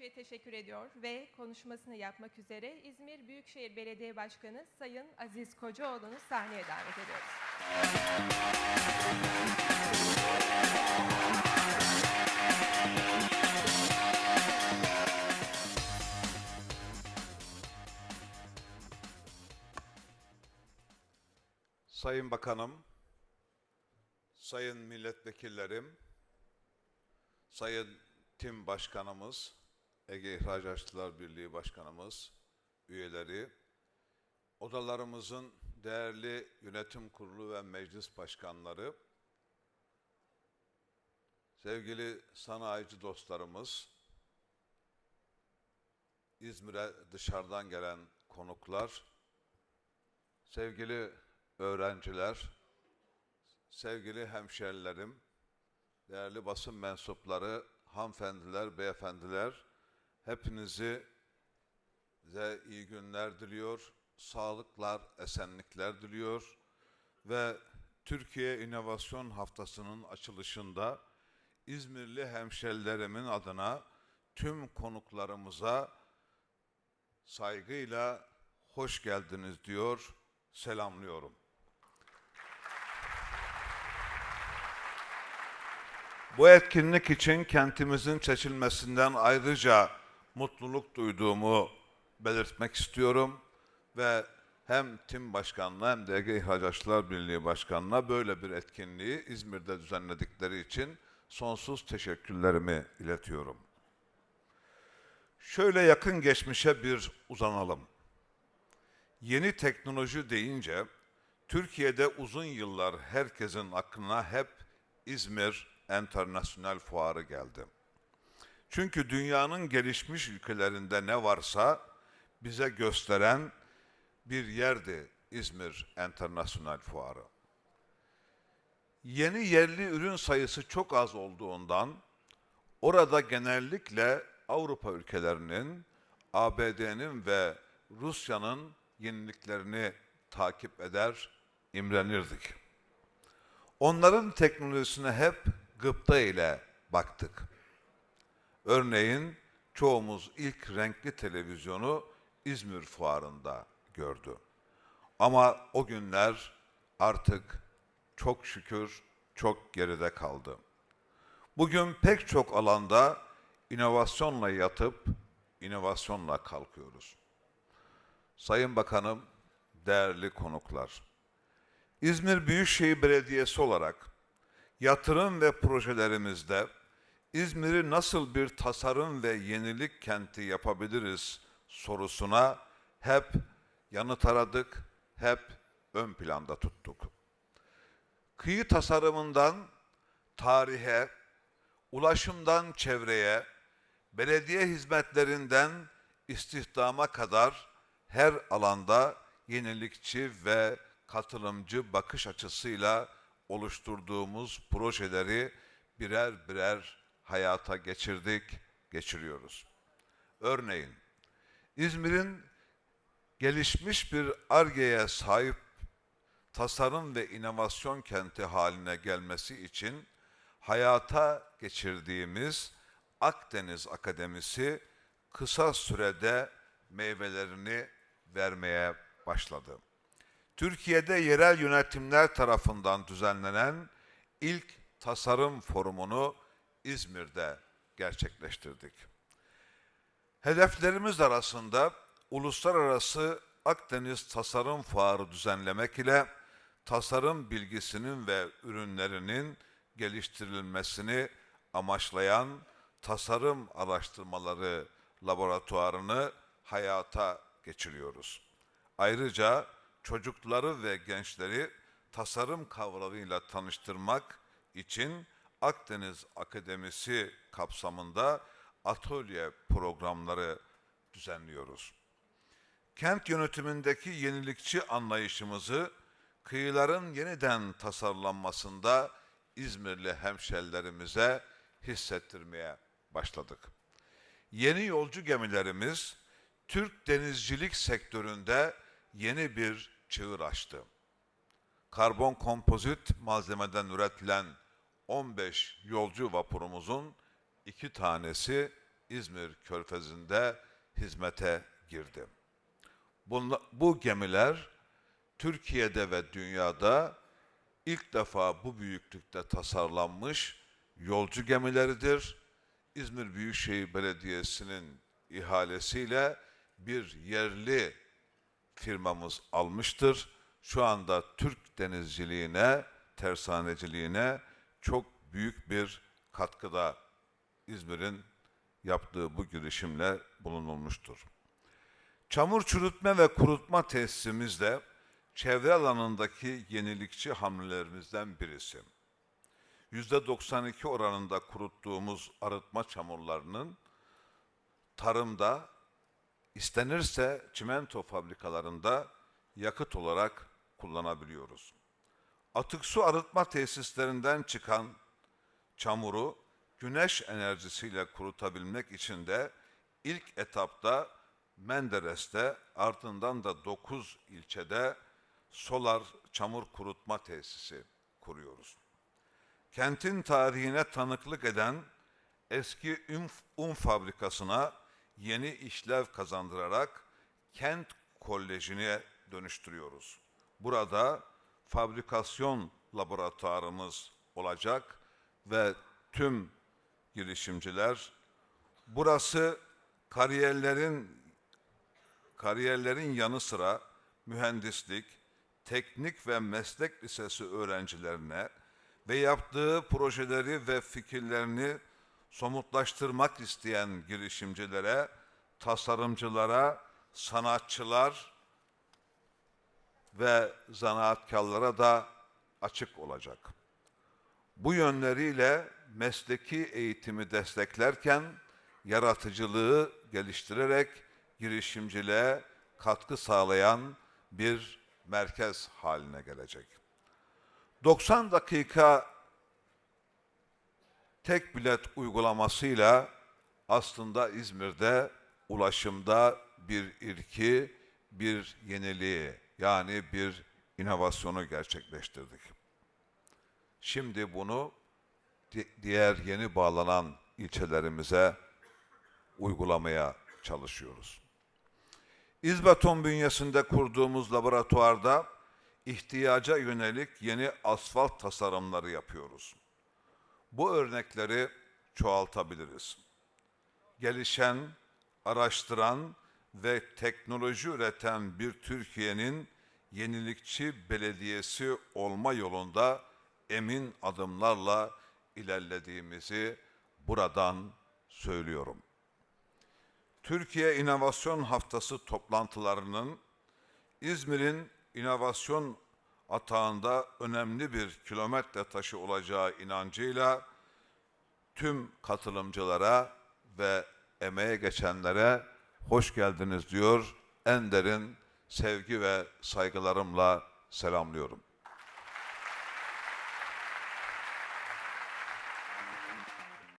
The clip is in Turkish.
Gökçe'ye teşekkür ediyor ve konuşmasını yapmak üzere İzmir Büyükşehir Belediye Başkanı Sayın Aziz Kocaoğlu'nu sahneye davet ediyoruz. Sayın Bakanım, Sayın Milletvekillerim, Sayın Tim Başkanımız, Ege İhracatçılar Birliği Başkanımız, üyeleri, odalarımızın değerli yönetim kurulu ve meclis başkanları, sevgili sanayici dostlarımız, İzmir'e dışarıdan gelen konuklar, Sevgili öğrenciler, sevgili hemşerilerim, değerli basın mensupları, hanımefendiler, beyefendiler, hepinizi size iyi günler diliyor, sağlıklar, esenlikler diliyor ve Türkiye İnovasyon Haftası'nın açılışında İzmirli hemşerilerimin adına tüm konuklarımıza saygıyla hoş geldiniz diyor, selamlıyorum. Bu etkinlik için kentimizin seçilmesinden ayrıca mutluluk duyduğumu belirtmek istiyorum ve hem Tim Başkanı'na hem de Ege İhracatçılar Birliği Başkanı'na böyle bir etkinliği İzmir'de düzenledikleri için sonsuz teşekkürlerimi iletiyorum. Şöyle yakın geçmişe bir uzanalım. Yeni teknoloji deyince Türkiye'de uzun yıllar herkesin aklına hep İzmir Enternasyonel Fuarı geldi. Çünkü dünyanın gelişmiş ülkelerinde ne varsa bize gösteren bir yerdi İzmir Enternasyonel Fuarı. Yeni yerli ürün sayısı çok az olduğundan orada genellikle Avrupa ülkelerinin, ABD'nin ve Rusya'nın yeniliklerini takip eder, imrenirdik. Onların teknolojisine hep gıpta ile baktık. Örneğin çoğumuz ilk renkli televizyonu İzmir fuarında gördü. Ama o günler artık çok şükür çok geride kaldı. Bugün pek çok alanda inovasyonla yatıp inovasyonla kalkıyoruz. Sayın Bakanım, değerli konuklar. İzmir Büyükşehir Belediyesi olarak yatırım ve projelerimizde İzmir'i nasıl bir tasarım ve yenilik kenti yapabiliriz sorusuna hep yanıt aradık, hep ön planda tuttuk. Kıyı tasarımından tarihe, ulaşımdan çevreye, belediye hizmetlerinden istihdama kadar her alanda yenilikçi ve katılımcı bakış açısıyla oluşturduğumuz projeleri birer birer hayata geçirdik, geçiriyoruz. Örneğin İzmir'in gelişmiş bir argeye sahip tasarım ve inovasyon kenti haline gelmesi için hayata geçirdiğimiz Akdeniz Akademisi kısa sürede meyvelerini vermeye başladı. Türkiye'de yerel yönetimler tarafından düzenlenen ilk tasarım forumunu İzmir'de gerçekleştirdik. Hedeflerimiz arasında uluslararası Akdeniz Tasarım Fuarı düzenlemek ile tasarım bilgisinin ve ürünlerinin geliştirilmesini amaçlayan tasarım araştırmaları laboratuvarını hayata geçiriyoruz. Ayrıca çocukları ve gençleri tasarım kavramıyla tanıştırmak için Akdeniz Akademisi kapsamında atölye programları düzenliyoruz. Kent yönetimindeki yenilikçi anlayışımızı kıyıların yeniden tasarlanmasında İzmirli hemşerilerimize hissettirmeye başladık. Yeni yolcu gemilerimiz Türk denizcilik sektöründe yeni bir çığır açtı. Karbon kompozit malzemeden üretilen 15 yolcu vapurumuzun iki tanesi İzmir Körfezi'nde hizmete girdi. Bunla- bu gemiler Türkiye'de ve dünyada ilk defa bu büyüklükte tasarlanmış yolcu gemileridir. İzmir Büyükşehir Belediyesi'nin ihalesiyle bir yerli firmamız almıştır. Şu anda Türk denizciliğine, tersaneciliğine çok büyük bir katkıda İzmir'in yaptığı bu girişimle bulunulmuştur. Çamur çürütme ve kurutma tesisimiz de çevre alanındaki yenilikçi hamlelerimizden birisi. %92 oranında kuruttuğumuz arıtma çamurlarının tarımda istenirse çimento fabrikalarında yakıt olarak kullanabiliyoruz. Atık su arıtma tesislerinden çıkan çamuru güneş enerjisiyle kurutabilmek için de ilk etapta Menderes'te ardından da 9 ilçede solar çamur kurutma tesisi kuruyoruz. Kentin tarihine tanıklık eden eski un, fabrikasına yeni işlev kazandırarak kent kolejine dönüştürüyoruz. Burada fabrikasyon laboratuvarımız olacak ve tüm girişimciler burası kariyerlerin kariyerlerin yanı sıra mühendislik, teknik ve meslek lisesi öğrencilerine ve yaptığı projeleri ve fikirlerini somutlaştırmak isteyen girişimcilere, tasarımcılara, sanatçılar ve zanaatkarlara da açık olacak. Bu yönleriyle mesleki eğitimi desteklerken yaratıcılığı geliştirerek girişimciliğe katkı sağlayan bir merkez haline gelecek. 90 dakika tek bilet uygulamasıyla aslında İzmir'de ulaşımda bir ilki, bir yeniliği yani bir inovasyonu gerçekleştirdik. Şimdi bunu di- diğer yeni bağlanan ilçelerimize uygulamaya çalışıyoruz. İzbeton bünyesinde kurduğumuz laboratuvarda ihtiyaca yönelik yeni asfalt tasarımları yapıyoruz. Bu örnekleri çoğaltabiliriz. Gelişen, araştıran ve teknoloji üreten bir Türkiye'nin yenilikçi belediyesi olma yolunda emin adımlarla ilerlediğimizi buradan söylüyorum. Türkiye İnovasyon Haftası toplantılarının İzmir'in inovasyon atağında önemli bir kilometre taşı olacağı inancıyla tüm katılımcılara ve emeğe geçenlere hoş geldiniz diyor. En derin sevgi ve saygılarımla selamlıyorum.